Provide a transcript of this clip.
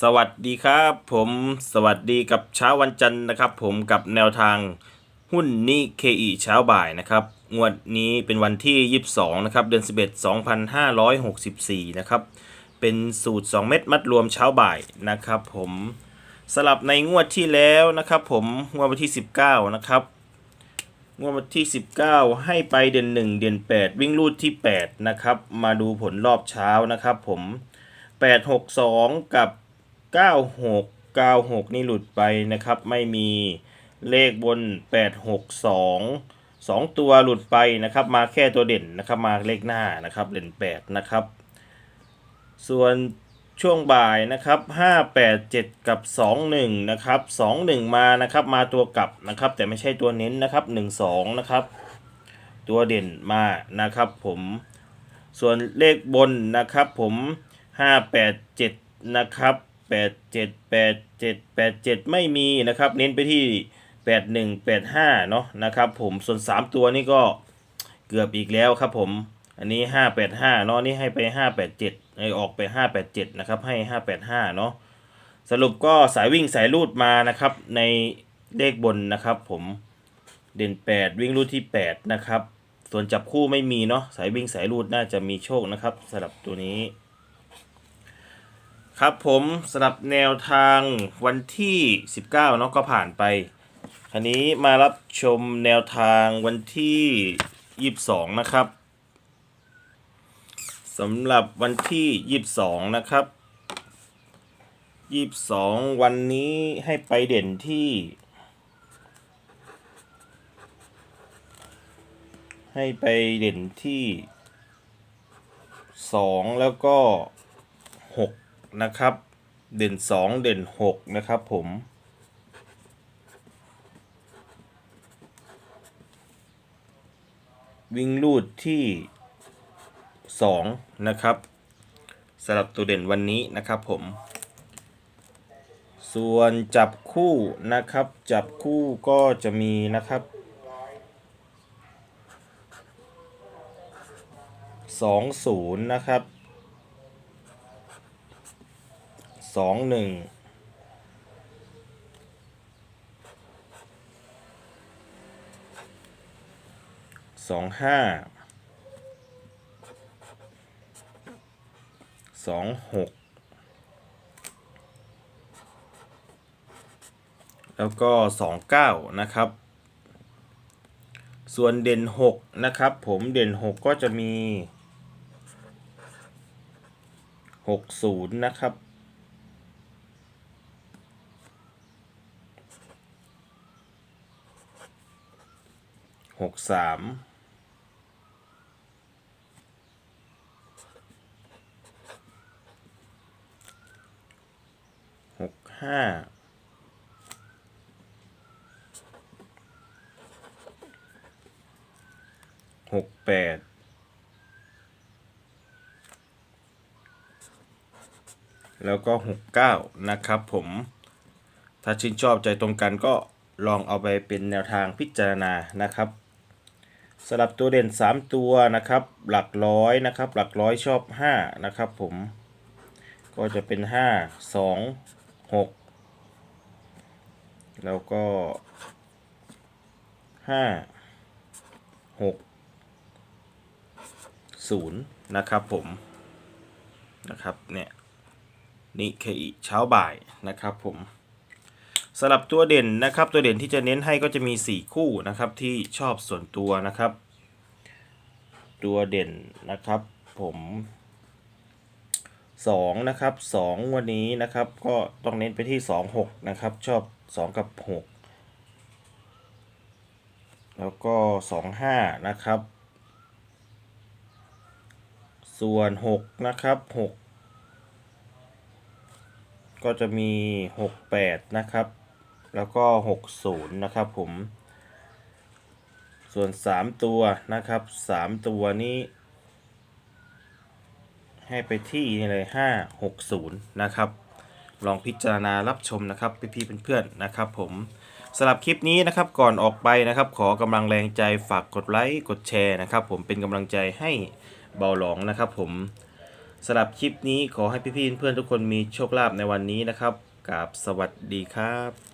สวัสดีครับผมสวัสดีกับเช้าวันจันทร์นะครับ ผมกับแนวทางหุ้นนิเคอีเช้าบ่ายนะครับงวดนี้เป็นวันที่ 22 นะครับ เดือน 11 2564 นะครับ เป็นสูตร 2 เม็ดมัดรวมเช้าบ่ายนะครับ ผมสลับในงวดที่แล้วนะครับ ผมงวดวันที่ 19 นะครับงวดวันที่ 19 ให้ไปเดือน 1 เดือน 8 วิ่งรูดที่ 8 นะครับ มาดูผลรอบเช้านะครับ ผม 862 กับ 96 96 นี่หลุดไปนะครับ ไม่มีเลขบน 862 2 ตัวหลุดไปนะครับ มาแค่ตัวเด่นนะครับ มาเลขหน้านะครับเด่น8นะครับ ส่วนช่วงบ่ายนะครับ 587 กับ 21 นะครับ 21 มานะครับ มาตัวกลับนะครับ แต่ไม่ใช่ตัวเน้นนะครับ 12 นะครับ ตัวเด่นมานะครับผม ส่วนเลขบนนะครับผม 587 นะครับ 87 87 87ไม่มีนะครับ เน้นไปที่81 85เนาะนะครับ ผมส่วน3ตัวนี่ก็เกือบอีกแล้วครับผม อันนี้585เนาะนี่ให้ไป587ไอออกไป587นะครับ ให้585เนาะสรุปก็สายวิ่งสายรูดมานะครับ ในเลขบนนะครับ ผมเด่น8วิ่งรูดที่8นะครับ ส่วนจับคู่ไม่มีเนาะสายวิ่งสายรูดน่าจะมีโชคนะครับสำหรับตัวนี้ ครับผมสำหรับแนวทางวันที่ 19เนาะก็ผ่านไปคันนี้มารับชมแนวทางวันที่ 22 นะครับสำหรับวันที่ 22 นะครับ 22 วันนี้ให้ไปเด่นที่ ให้ไปเด่นที่สองแล้วก็หก นะครับ เด่นสองเด่นหกนะครับผมวิ่งลูดที่สองนะครับสำหรับตัวเด่นวันนี้นะครับผม ส่วนจับคู่นะครับ จับคู่ก็จะมีนะครับสองศูนย์นะครับ สองหนึ่งสองห้าสองหกแล้วก็สองเก้านะครับ ส่วนเด่นหกนะครับผมเด่นหกก็จะมีหกศูนย์นะครับ หกสามหกห้าหกแปดแล้วก็ 69 นะครับผม ถ้าชื่นชอบใจตรงกันก็ลองเอาไปเป็นแนวทางพิจารณานะครับ สำหรับตัวเด่น 3 ตัวนะครับ หลักร้อยนะครับ หลักร้อยชอบ 5 นะครับผม ก็จะเป็น 5 2 6 แล้วก็ 5 6 0 นะครับผม นะครับเนี่ย นิเคอิเช้าบ่ายนะครับผม สำหรับตัวเด่นนะครับ ตัวเด่นที่จะเน้นให้ก็จะมี 4 คู่นะครับที่ชอบส่วนตัวนะครับ ตัวเด่นนะครับ ผม2นะครับ2วันนี้นะครับ ก็ต้องเน้นไปที่ 2 6นะครับ ชอบ 2 กับ 6 แล้วก็ 2 5 นะครับ ส่วน 6 นะครับ 6 ก็จะมี 68 นะครับ แล้วก็ 60 นะครับผม ส่วน 3 ตัวนะครับ 3 ตัวนี้ ให้ไปที่นี่เลย 5 60 นะครับ ลองพิจารณารับชมนะครับ พี่ๆเพื่อนๆนะครับผมสำหรับคลิปนี้นะครับก่อนออกไปนะครับ ขอกำลังแรงใจฝากกดไลค์กดแชร์นะครับ ผมเป็นกำลังใจให้เบาหลองนะครับ ผมสำหรับคลิปนี้ขอให้พี่ๆเพื่อนๆทุกคนมีโชคลาภในวันนี้นะครับกับสวัสดีครับ